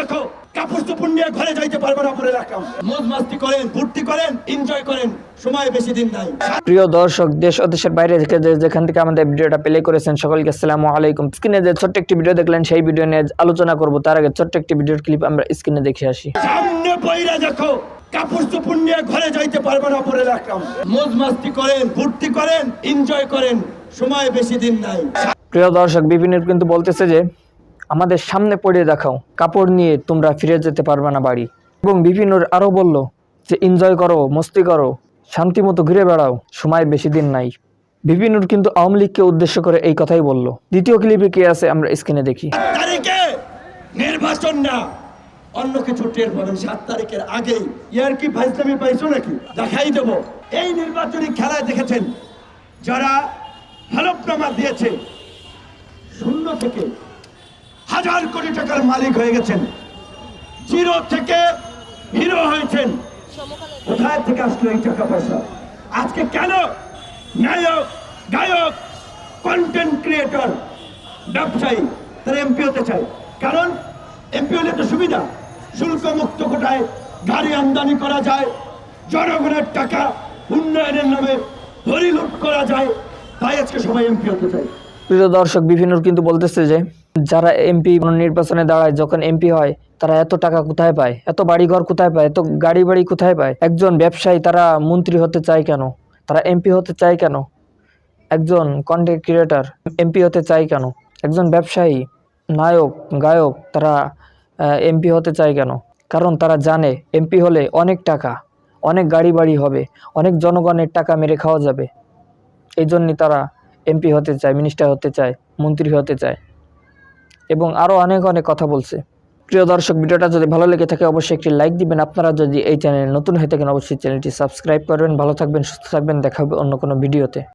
দেখো কাপড় চোপড় নিয়ে ঘরে যাইতে পারবে না পরে রাখলাম মজ মাস্তি করেন ফুর্তি করেন এনজয় করেন সময় বেশি দিন নাই। প্রিয় দর্শক দেশ ও দেশের বাইরে থেকে যেখান থেকে আমাদের ভিডিওটা প্লে করেছেন সকলকে আসসালামু আলাইকুম। স্ক্রিনে যে ছোট্ট একটি ভিডিও দেখলেন সেই ভিডিও নিয়ে আলোচনা করব। তার আগে ছোট্ট একটি ভিডিওর ক্লিপ আমরা স্ক্রিনে দেখে আসি। সামনে বইরা দেখো কাপড় চোপড় নিয়ে ঘরে যাইতে পারবে না পরে রাখলাম মজ মাস্তি করেন ফুর্তি করেন এনজয় করেন সময় বেশি দিন নাই। প্রিয় দর্শক বিপিনের কিন্তু বলতেছে যে আমাদের সামনে পড়ে দেখাও। কাপড় নিয়ে তোমরা ফিরে যেতে পারবে না বাড়ি। এবং বিপিনুর আরও বলল যে, এনজয় করো, মস্তি করো, শান্তি মতো ঘুরে বেড়াও, সময় বেশি দিন নাই। বিপিনুর কিন্তু আওয়ামী লীগকে উদ্দেশ্য করে এই কথাই বলল। দ্বিতীয় ক্লিপে কে আছে আমরা স্ক্রিনে দেখি। নির্বাচন না। অন্য কিছু টের পাবেন। সাত তারিখের আগেই। ইয়ার কি ফাইজলামি পাইছো নাকি? দেখাই দেব। এই নির্বাচনী খেলায় দেখেছেন যারা হলফনামা দিয়েছে, শূন্য থেকে হাজার কোটি টাকার মালিক হয়ে গেছেন। জিরো থেকে হিরো হয়েছেন। কোথায় থেকে আসলো এই টাকা পয়সা? আজকে কেন নায়ক, গায়ক কন্টেন্ট ক্রিয়েটর ব্যবসায়ী, তারা এমপি হতে চায়? কারণ এমপি হলে তো সুবিধা। শুল্ক মুক্ত কোটায় গাড়ি আমদানি করা যায়, জনগণের টাকা উন্নয়নের নামে হরিলুট করা যায়। তাই আজকে সবাই এমপি হতে চায়। প্রিয় দর্শক বিভিন্নর কিন্তু বলতেছে যে যারা এমপি নির্বাচনে দাঁড়ায়, যখন এমপি হয়, তারা এত টাকা কোথায় পায়? এত বাড়িঘর কোথায় পায়? এত গাড়ি বাড়ি কোথায় পায়? একজন ব্যবসায়ী তারা মন্ত্রী হতে চায় কেন? তারা এমপি হতে চায় কেন? একজন কন্টেন্ট ক্রিয়েটার এমপি হতে চায় কেন? একজন ব্যবসায়ী, নায়ক, গায়ক তারা এমপি হতে চায় কেন? কারণ তারা জানে এমপি হলে অনেক টাকা, অনেক গাড়ি বাড়ি হবে, অনেক জনগণের টাকা মেরে খাওয়া যাবে। এই জন্যই তারা এমপি হতে চায় মিনিস্টার হতে চায়, মন্ত্রী হতে চায়। এবং আরও অনেক অনেক কথা বলছে। প্রিয় দর্শক, ভিডিওটা যদি ভালো লেগে থাকে, অবশ্যই একটি লাইক দিবেন। আপনারা যদি এই চ্যানেল নতুন হয়ে থাকেন, অবশ্যই চ্যানেলটি সাবস্ক্রাইব করবেন। ভালো থাকবেন, সুস্থ থাকবেন। দেখা হবে অন্য কোনো ভিডিওতে।